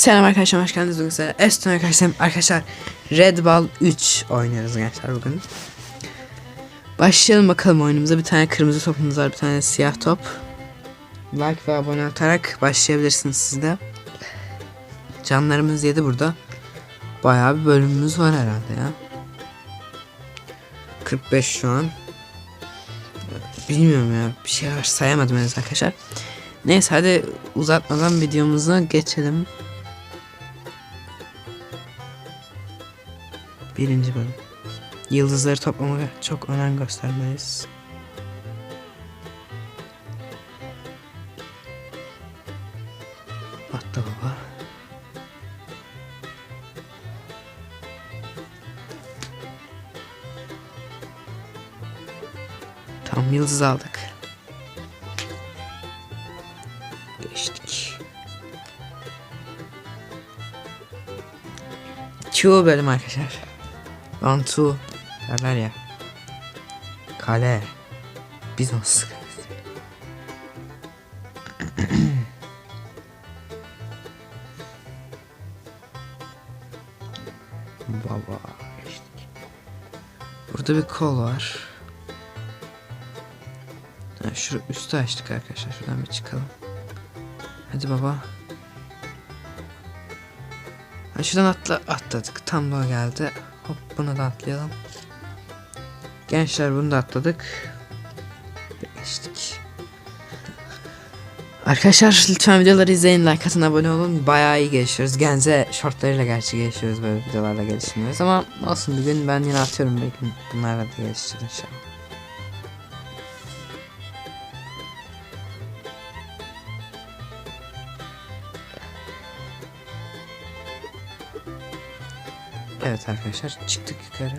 Selam arkadaşlar hoş geldiniz. Bugün size Eston arkadaşlar arkadaşlar Red Ball 3 oynuyoruz gençler bugün. Başlayalım bakalım oyunumuza. Bir tane kırmızı topumuz var bir tane siyah top. Like ve abone atarak başlayabilirsiniz siz de. Canlarımız yedi burada. Bayağı bir bölümümüz var herhalde ya. 45 şu an. Bilmiyorum ya bir şey var sayamadım henüz arkadaşlar. Neyse hadi uzatmadan videomuza geçelim Birinci bölüm. Yıldızları toplamaya çok önem göstermeliyiz. Atla baba. Tam yıldız aldık. Geçtik. Q bölüm arkadaşlar. Two derler ya. Kale. Bizans kalesi. Baba. Burada bir kol var. Ha, şu üstü açtık arkadaşlar. Şuradan bir çıkalım. Hadi baba. Ha, şuradan atla atladık. Tam da geldi. Hop bunu da atlayalım. Gençler bunu da atladık. Geçtik. Arkadaşlar lütfen videoları izleyin, like atın, abone olun. Bayağı iyi gelişiyoruz. Genze shortlarıyla gerçi gelişiyoruz böyle videolarla gelişmiyoruz ama olsun bir gün ben yine atıyorum belki bunlarla da gelişeceğiz inşallah. Evet arkadaşlar çıktık yukarı.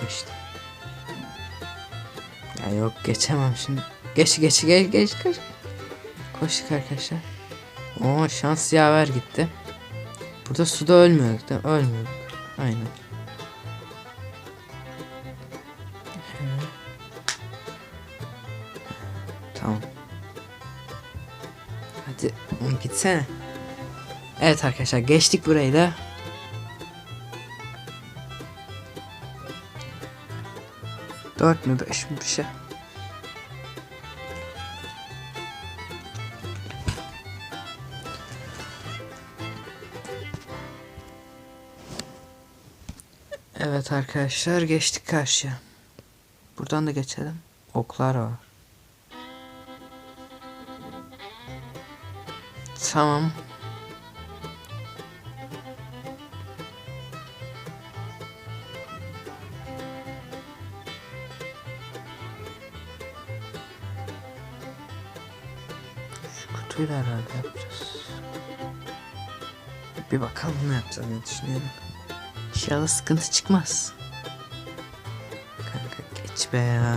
Geçtim. Ya yok geçemem şimdi. Geç geç geç geç geç. Koştuk arkadaşlar. Oo şans yaver gitti. Burada suda ölmüyorduk değil mi? Ölmüyorduk. Aynen. Tamam. Hadi oğlum gitsene. Evet arkadaşlar geçtik burayı da. Dört mü beş mi bir şey. Evet arkadaşlar geçtik karşıya. Buradan da geçelim. Oklar var. Tamam. Şu kutuyla herhalde yapacağız. Bir bakalım ne yapacağız ne düşünüyorum. İnşallah sıkıntı çıkmaz. Kanka geç be ya.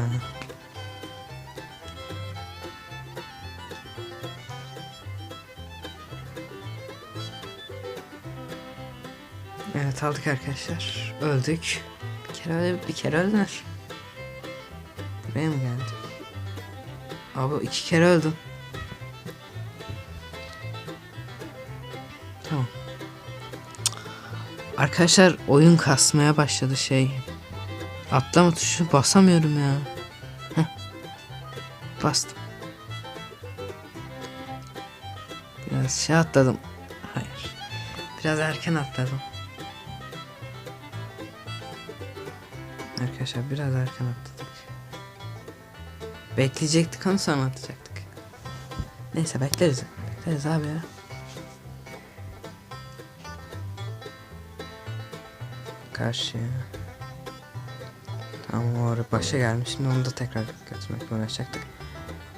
Evet aldık arkadaşlar. Öldük. Bir kere öyle bir kere öldüler. Buraya mı geldi? Abi iki kere öldüm. Tamam. Arkadaşlar oyun kasmaya başladı şey. Atlama tuşu basamıyorum ya. Heh. Bastım. Biraz şey atladım. Hayır. Biraz erken atladım. Arkadaşlar biraz erken atladık. Bekleyecektik onu sonra atacaktık. Neyse bekleriz. Bekleriz abi ya. Karşıya. Tamam o ara başa gelmiş. Şimdi onu da tekrar götürmekle uğraşacaktık.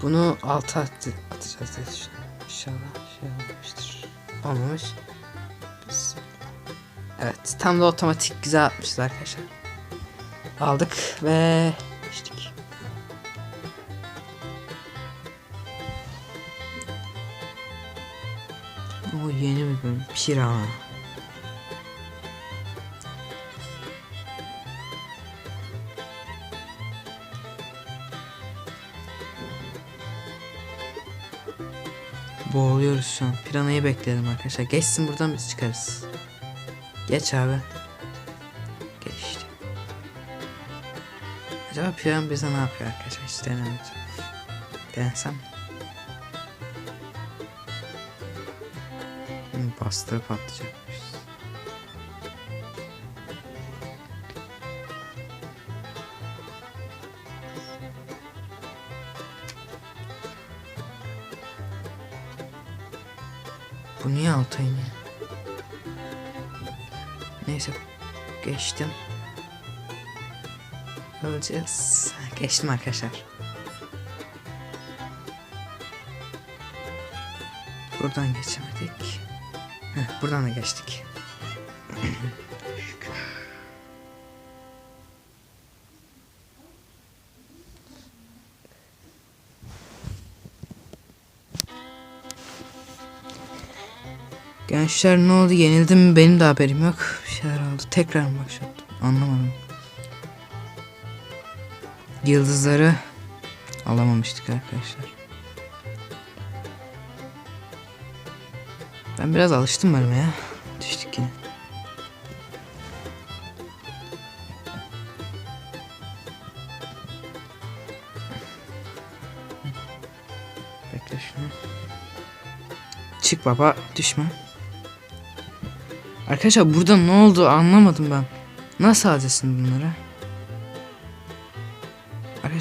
Bunu alta at atacağız diye düşünüyorum. İnşallah şey olmamıştır. Olmamış. Biz... Evet tam da otomatik güzel atmışız arkadaşlar aldık ve içtik. O yeni bir bölüm. Pişir ama. Boğuluyoruz şu an. Piranayı bekleyelim arkadaşlar. Geçsin buradan biz çıkarız. Geç abi. Acaba piran bize ne yapıyor arkadaşlar? Hiç denemedim. Denesem. Hı, Bastırıp atlayacakmış. Bu niye alta iniyor? Neyse. Geçtim. Öleceğiz. Geçtim arkadaşlar. Buradan geçemedik. Heh, buradan da geçtik. Şükür. Gençler ne oldu? Yenildim mi? Benim de haberim yok. Bir şeyler oldu. Tekrar mı başlattım? Anlamadım. Yıldızları alamamıştık arkadaşlar. Ben biraz alıştım bölüme ya. Düştük yine. Bekle şunu. Çık baba düşme. Arkadaşlar burada ne oldu anlamadım ben. Nasıl alacaksın bunları?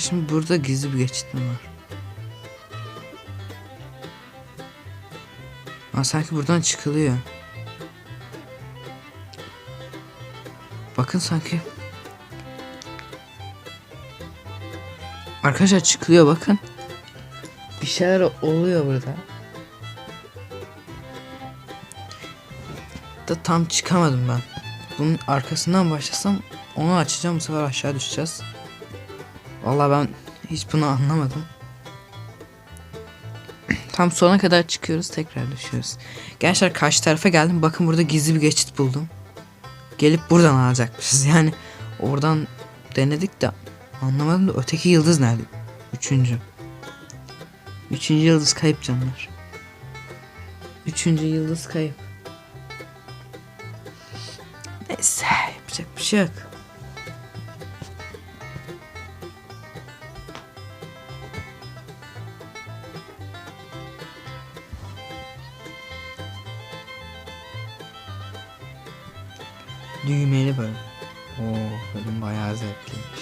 Şimdi burada gizli bir geçit mi var? Aa, sanki buradan çıkılıyor. Bakın sanki. Arkadaşlar çıkılıyor bakın. Bir şeyler oluyor burada. Da tam çıkamadım ben. Bunun arkasından başlasam onu açacağım bu sefer aşağı düşeceğiz. Vallahi ben hiç bunu anlamadım. Tam sona kadar çıkıyoruz tekrar düşüyoruz. Gençler karşı tarafa geldim. Bakın burada gizli bir geçit buldum. Gelip buradan alacakmışız. Yani oradan denedik de anlamadım da öteki yıldız nerede? Üçüncü. Üçüncü yıldız kayıp canlar. Üçüncü yıldız kayıp. Neyse yapacak bir şey yok. Düğmeli bölüm. Oo bölüm bayağı zevkliymiş.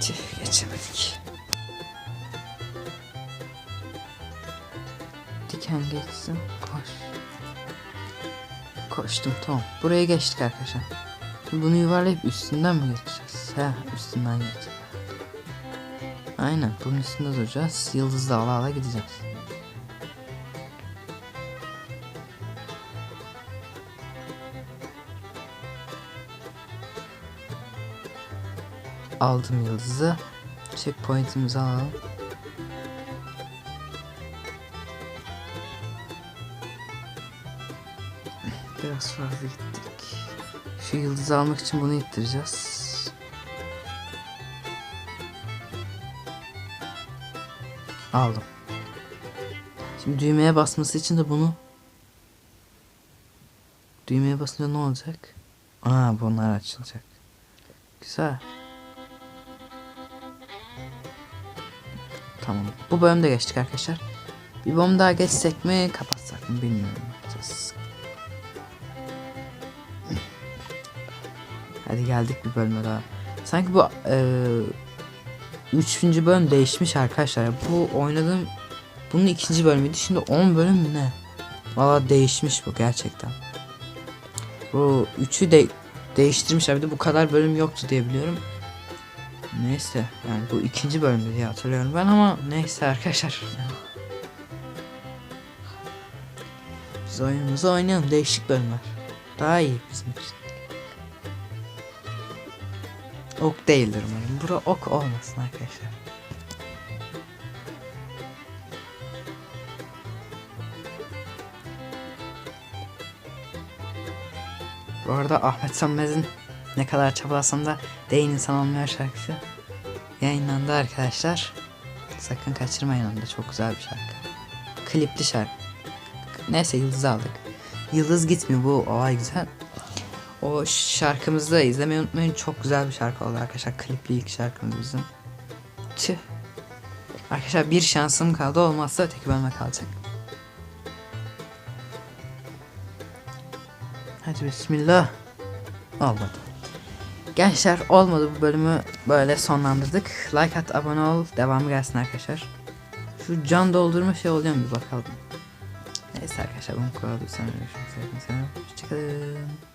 Tüh geçemedik. Diken geçsin. Koş. Koştum tamam. Buraya geçtik arkadaşlar. Bunu yuvarlayıp üstünden mi geçeceğiz? He üstünden geçeceğiz. Aynen bunun üstünde duracağız. Yıldızla ala ala gideceğiz. Aldım yıldızı. Checkpoint'imizi alalım. Biraz fazla gittik. Şu yıldızı almak için bunu ittireceğiz. Aldım. Şimdi düğmeye basması için de bunu düğmeye basınca ne olacak? Aa bunlar açılacak. Güzel. Tamam. Bu bölümde geçtik arkadaşlar. Bir bölüm daha geçsek mi kapatsak mı bilmiyorum. Hadi geldik bir bölüme daha. Sanki bu e, 3. bölüm değişmiş arkadaşlar. Bu oynadığım bunun ikinci bölümüydü. Şimdi 10 bölüm mü ne? Valla değişmiş bu gerçekten. Bu 3'ü de değiştirmişler. Bir de bu kadar bölüm yoktu diye biliyorum. Neyse yani bu ikinci bölümdü diye hatırlıyorum ben ama neyse arkadaşlar. Biz oyunumuzu oynayalım değişik bölümler. Daha iyi bizim için. Ok değildir umarım. Bura ok olmasın arkadaşlar. Bu arada Ahmet Sanmez'in Ne kadar çabalasam da Değil insan olmuyor şarkısı yayınlandı arkadaşlar. Sakın kaçırmayın onu da çok güzel bir şarkı. Klipli şarkı. Neyse yıldız aldık. Yıldız gitmiyor bu olay güzel. O şarkımızı da izlemeyi unutmayın. Çok güzel bir şarkı oldu arkadaşlar. Klipli ilk şarkımız bizim. Tüh. Arkadaşlar bir şansım kaldı. Olmazsa öteki bölüme kalacak. Hadi bismillah. Olmadı. Gençler olmadı bu bölümü böyle sonlandırdık. Like at, abone ol. Devamı gelsin arkadaşlar. Şu can doldurma şey oluyor mu bir bakalım. Neyse arkadaşlar bunu koyalım. Sonra görüşmek. Hoşçakalın.